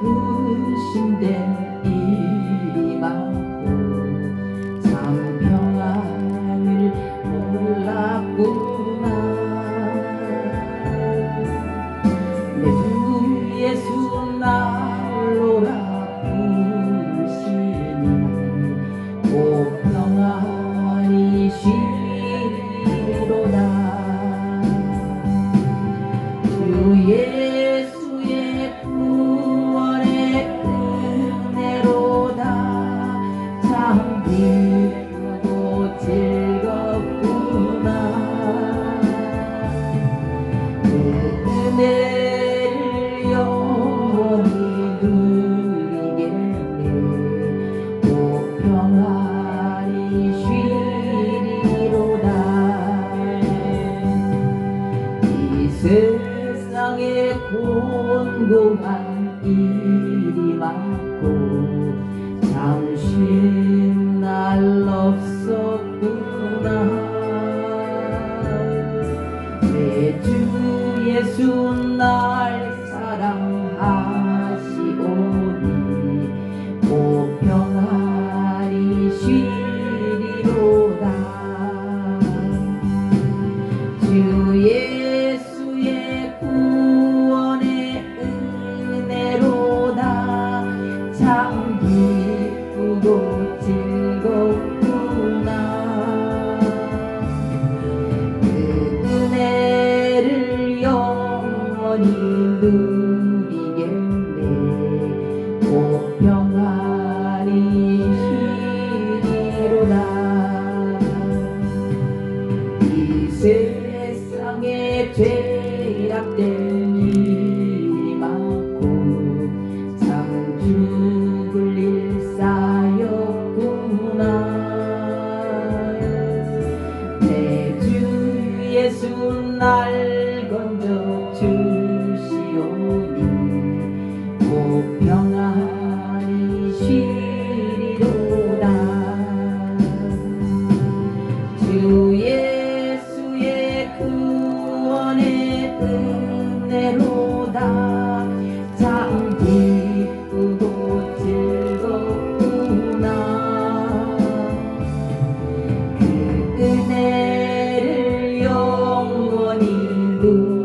구신된 이마고 참 평안을 몰랐구나. 내 예수 나로라 부르시니 곧 평안이 쉬 수고한 일이 많고 잠시 날 없었구나. 내주 예수 날 사랑 고 즐겁구나. 그 은혜를 영원히 누리겠네. 오 평안히 쉬리로다. 이 세상에 죄악된 내주 예수 날 You.